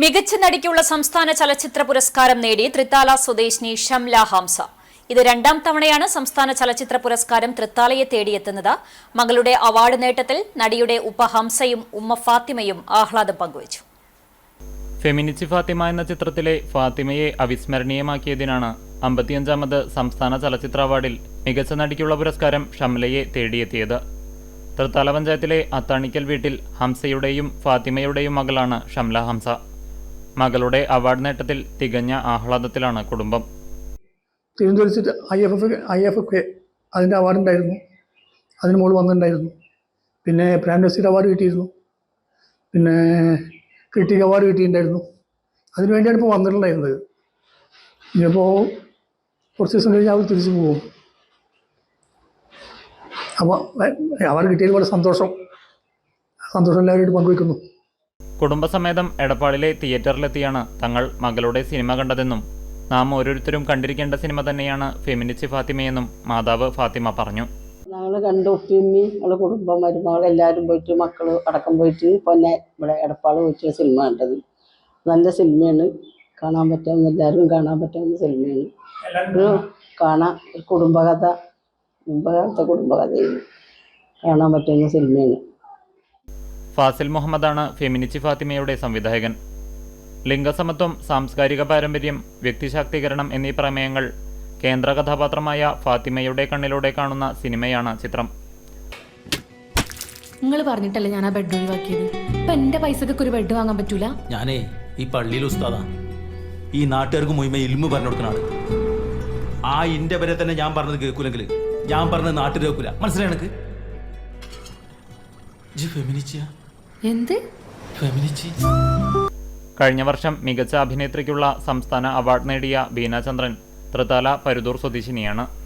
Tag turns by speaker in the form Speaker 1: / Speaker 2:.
Speaker 1: മികച്ച നടിക്കുള്ള സംസ്ഥാന ചലച്ചിത്ര പുരസ്കാരം നേടി തൃത്താല സ്വദേശിനി ഷംല ഹംസ. ഇത് രണ്ടാം തവണയാണ് സംസ്ഥാന ചലച്ചിത്ര പുരസ്കാരം തൃത്താലയെ തേടിയെത്തുന്നത്. മകളുടെ അവാർഡ് നേട്ടത്തിൽ നടിയുടെ ഉപഹംസയും ഹംസയും ഉമ്മ ഫാത്തിമയും ആഹ്ലാദം പങ്കുവച്ചു.
Speaker 2: ഫെമിനിച്ചി ഫാത്തിമ എന്ന ചിത്രത്തിലെ ഫാത്തിമയെ അവിസ്മരണീയമാക്കിയതിനാണ് അമ്പത്തിയഞ്ചാമത് സംസ്ഥാന ചലച്ചിത്ര അവാർഡിൽ മികച്ച നടിക്കുള്ള പുരസ്കാരം ഷംലയെ തേടിയെത്തിയത്. തൃത്താല പഞ്ചായത്തിലെ അത്താണിക്കൽ വീട്ടിൽ ഹംസയുടെയും ഫാത്തിമയുടെയും മകളാണ് ഷംല ഹംസ. മകളുടെ അവാർഡ് നേട്ടത്തിൽ തികഞ്ഞ ആഹ്ലാദത്തിലാണ് കുടുംബം.
Speaker 3: തിരുവനന്തപുരത്ത് I F F I F F അതിന്റെ അവാർഡ് ഉണ്ടായിരുന്നു. അതിന് മുകളിൽ വന്നിട്ടുണ്ടായിരുന്നു. പിന്നെ പ്രാൻഡസിയുടെ അവാർഡ് കിട്ടിയിരുന്നു. പിന്നെ ക്രിട്ടിക് അവാർഡ് കിട്ടിയിട്ടുണ്ടായിരുന്നു. അതിന് വേണ്ടിയാണ് ഇപ്പോൾ വന്നിട്ടുണ്ടായിരുന്നത്. ഇനിയിപ്പോൾ കുറച്ച് ദിവസം കഴിഞ്ഞാൽ അവർ തിരിച്ചു പോകും. അപ്പോൾ അവാർഡ് കിട്ടിയതിൽ വളരെ സന്തോഷം. സന്തോഷം എല്ലാവരുമായിട്ട് പങ്കുവയ്ക്കുന്നു
Speaker 2: കുടുംബസമേതം എടപ്പാളിലെ തിയേറ്ററിലെത്തിയാണ് തങ്ങൾ മകളുടെ സിനിമ കണ്ടതെന്നും നാം ഓരോരുത്തരും കണ്ടിരിക്കേണ്ട സിനിമ തന്നെയാണ് ഫെമിനിച്ചി ഫാത്തിമയെന്നും മാതാവ് ഫാത്തിമ പറഞ്ഞു.
Speaker 4: ഞങ്ങൾ കണ്ടു ഉപ്പിയമ്മി ഞങ്ങൾ കുടുംബം മരുമകൾ എല്ലാവരും പോയിട്ട് മക്കൾ അടക്കം പോയിട്ട് പൊന്നെ ഇവിടെ എടപ്പാൾ പോയിട്ട് സിനിമ കണ്ടത്. നല്ല സിനിമയാണ്. കാണാൻ പറ്റാവുന്ന എല്ലാവരും കാണാൻ പറ്റാവുന്ന സിനിമയാണ്. കാണാൻ ഒരു കുടുംബകഥ മുമ്പകാലത്തെ കുടുംബകഥയാണ്. കാണാൻ പറ്റുന്ന സിനിമയാണ്.
Speaker 2: ഫാസിൽ മുഹമ്മദാണ് ഫെമിനിച്ചി ഫാത്തിമയുടെ സംവിധായകൻ. ലിംഗസമത്വം സാംസ്കാരിക പാരമ്പര്യം വ്യക്തിശാക്തീകരണം എന്നീ പ്രമേയങ്ങൾ കേന്ദ്ര കഥാപാത്രമായ ഫാത്തിമയുടെ കണ്ണിലൂടെ കാണുന്ന സിനിമയാണ് ചിത്രം.
Speaker 5: നിങ്ങൾ പറഞ്ഞിട്ടല്ലേ ഞാൻ ആ ബെഡ് ഒഴിവാക്കിയത്? ഇപ്പൊ എന്റെ പൈസക്കൊക്കെ ഒരു ബെഡ് വാങ്ങാൻ പറ്റൂല?
Speaker 6: ഞാനേ ഈ പള്ളിയിൽ ഉസ്താദാ. ഈ നാട്ടുകാർക്ക് മുഴുവൻ ഇൽമു പറഞ്ഞു കൊടുക്കണ ആൾ. ആ ഇന്റെ വരെ തന്നെ ഞാൻ പറഞ്ഞത് കേൾക്കൂലെങ്കിൽ ഞാൻ പറഞ്ഞത് നാട്ടിൽ കേൾക്കൂല. മനസ്സിലായി എനിക്ക്
Speaker 5: എന്ത്?
Speaker 2: കഴിഞ്ഞ വർഷം മികച്ച അഭിനേത്രിക്കുള്ള സംസ്ഥാന അവാർഡ് നേടിയ ബീന ചന്ദ്രൻ തൃത്താല പരുതൂർ സ്വദേശിനിയാണ്.